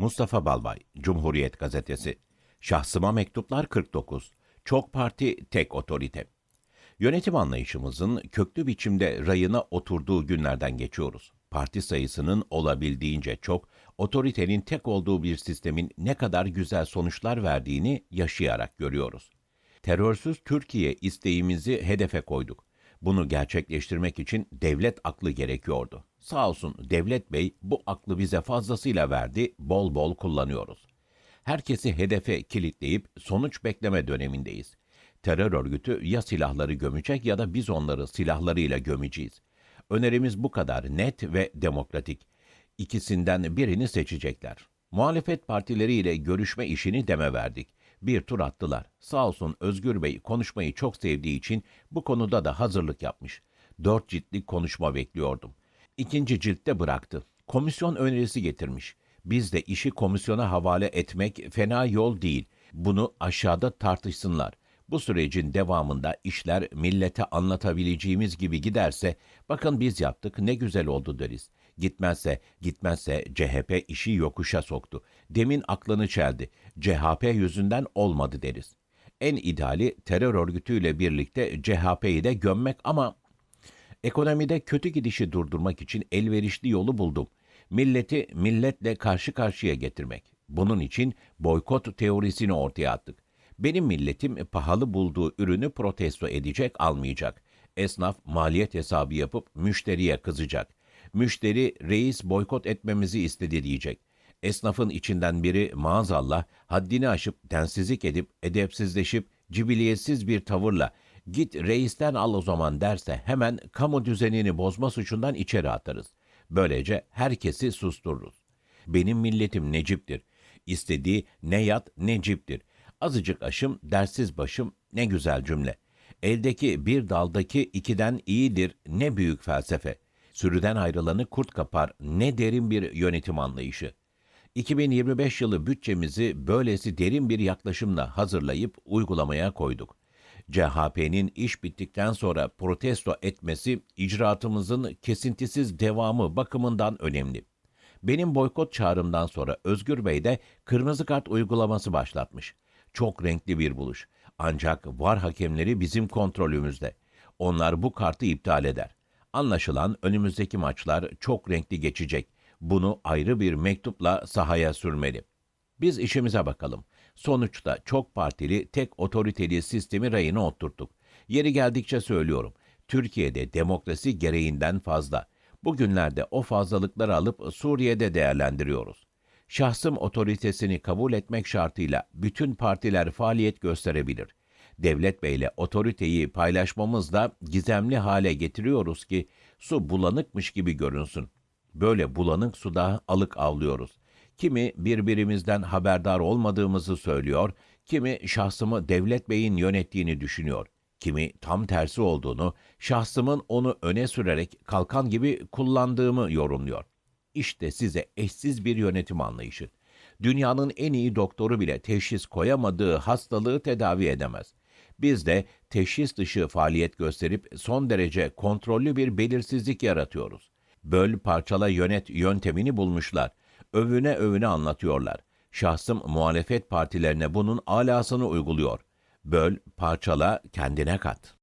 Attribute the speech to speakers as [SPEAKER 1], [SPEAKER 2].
[SPEAKER 1] Mustafa Balbay, Cumhuriyet Gazetesi. Şahsıma mektuplar 49. Çok parti, tek otorite. Yönetim anlayışımızın köklü biçimde rayına oturduğu günlerden geçiyoruz. Parti sayısının olabildiğince çok, otoritenin tek olduğu bir sistemin ne kadar güzel sonuçlar verdiğini yaşayarak görüyoruz. Terörsüz Türkiye isteğimizi hedefe koyduk. Bunu gerçekleştirmek için devlet aklı gerekiyordu. Sağ olsun Devlet Bey bu aklı bize fazlasıyla verdi, bol bol kullanıyoruz. Herkesi hedefe kilitleyip sonuç bekleme dönemindeyiz. Terör örgütü ya silahları gömecek ya da biz onları silahlarıyla gömeceğiz. Önerimiz bu kadar net ve demokratik. İkisinden birini seçecekler. Muhalefet partileriyle görüşme işini deme verdik. Bir tur attılar. Sağ olsun Özgür Bey konuşmayı çok sevdiği için bu konuda da hazırlık yapmış. Dört ciltlik konuşma bekliyordum. İkinci ciltte bıraktı. Komisyon önerisi getirmiş. Biz de işi komisyona havale etmek fena yol değil. Bunu aşağıda tartışsınlar. Bu sürecin devamında işler millete anlatabileceğimiz gibi giderse, bakın biz yaptık ne güzel oldu deriz. Gitmezse, gitmezse CHP işi yokuşa soktu. Demin aklını çeldi. CHP yüzünden olmadı deriz. En ideali terör örgütüyle birlikte CHP'yi de gömmek ama Ekonomide kötü gidişi durdurmak için elverişli yolu buldum. Milleti milletle karşı karşıya getirmek. Bunun için boykot teorisini ortaya attık. Benim milletim pahalı bulduğu ürünü protesto edecek, almayacak. Esnaf maliyet hesabı yapıp müşteriye kızacak. Müşteri reis boykot etmemizi istedi diyecek. Esnafın içinden biri maazallah haddini aşıp densizlik edip edepsizleşip cibiliyetsiz bir tavırla git reisten al o zaman derse hemen kamu düzenini bozma suçundan içeri atarız. Böylece herkesi sustururuz. Benim milletim Necip'tir. İstediği ne yat ne ciptir. Azıcık aşım, dersiz başım ne güzel cümle. Eldeki bir daldaki ikiden iyidir ne büyük felsefe. Sürüden ayrılanı kurt kapar ne derin bir yönetim anlayışı. 2025 yılı bütçemizi böylesi derin bir yaklaşımla hazırlayıp uygulamaya koyduk. CHP'nin iş bittikten sonra protesto etmesi icraatımızın kesintisiz devamı bakımından önemli. Benim boykot çağrımdan sonra Özgür Bey de kırmızı kart uygulaması başlatmış. Çok renkli bir buluş. Ancak var hakemleri bizim kontrolümüzde. Onlar bu kartı iptal eder. Anlaşılan önümüzdeki maçlar çok renkli geçecek. Bunu ayrı bir mektupla sahaya sürmeli. Biz işimize bakalım. Sonuçta çok partili, tek otoriteli sistemi rayına oturttuk. Yeri geldikçe söylüyorum. Türkiye'de demokrasi gereğinden fazla. Bugünlerde o fazlalıkları alıp Suriye'de değerlendiriyoruz. Şahsım otoritesini kabul etmek şartıyla bütün partiler faaliyet gösterebilir. Devlet Bey'le otoriteyi paylaşmamızla gizemli hale getiriyoruz ki su bulanıkmış gibi görünsün. Böyle bulanık suda alık avlıyoruz. Kimi birbirimizden haberdar olmadığımızı söylüyor, kimi şahsımı Devlet Bey'in yönettiğini düşünüyor. Kimi tam tersi olduğunu, şahsımın onu öne sürerek kalkan gibi kullandığımı yorumluyor. İşte size eşsiz bir yönetim anlayışı. Dünyanın en iyi doktoru bile teşhis koyamadığı hastalığı tedavi edemez. Biz de teşhis dışı faaliyet gösterip son derece kontrollü bir belirsizlik yaratıyoruz. Böl parçala yönet yöntemini bulmuşlar. Övüne övüne anlatıyorlar. Şahsım muhalefet partilerine bunun alasını uyguluyor. Böl, parçala, kendine kat.